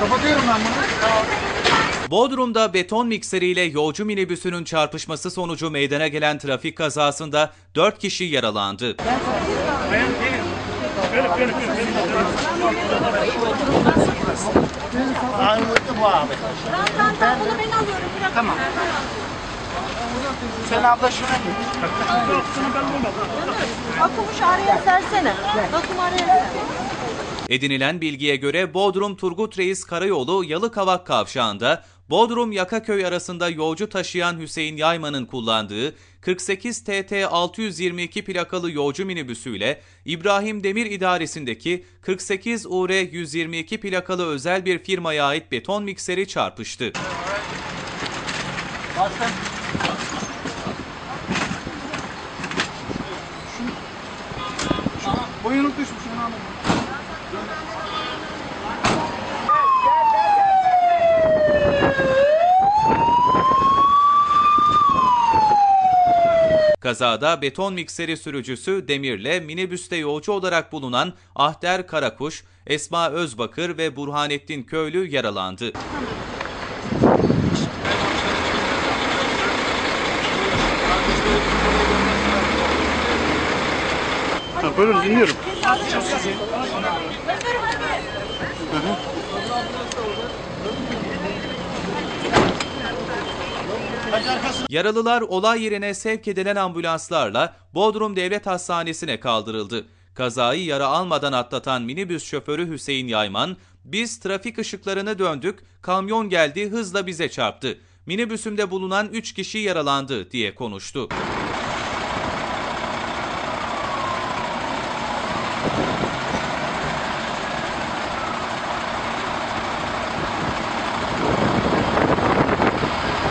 Kapatıyorum ben bunu. Bodrum'da beton mikseriyle yolcu minibüsünün çarpışması sonucu meydana gelen trafik kazasında 4 kişi yaralandı. Tamam. Sen abla şuna git. Akumuş araya sersene. Akum araya ser. Edinilen bilgiye göre Bodrum Turgut Reis Karayolu Yalıkavak Kavşağı'nda Bodrum Yakaköy arasında yolcu taşıyan Hüseyin Yayman'ın kullandığı 48 TT 622 plakalı yolcu minibüsüyle İbrahim Demir İdaresi'ndeki 48 UR 122 plakalı özel bir firmaya ait beton mikseri çarpıştı. Bastım. Boyunluk düşmüş. Kazada beton mikseri sürücüsü Demir'le minibüste yolcu olarak bulunan Ahder Karakuş, Esma Özbakır ve Burhanettin Köylü yaralandı. Buyurun dinliyorum. Yaralılar olay yerine sevk edilen ambulanslarla Bodrum Devlet Hastanesi'ne kaldırıldı. Kazayı yara almadan atlatan minibüs şoförü Hüseyin Yayman, biz trafik ışıklarını döndük, kamyon geldi hızla bize çarptı. Minibüsümde bulunan 3 kişi yaralandı diye konuştu.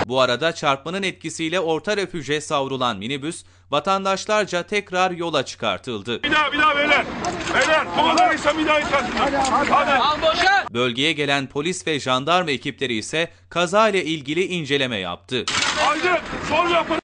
Bu arada çarpmanın etkisiyle orta refüje savrulan minibüs vatandaşlarca tekrar yola çıkartıldı. Bir daha bir daha beyler. Beyler kovalarıysa bir daha itaat Hadi. Bölgeye gelen polis ve jandarma ekipleri ise kaza ile ilgili inceleme yaptı. Haydi sol yapın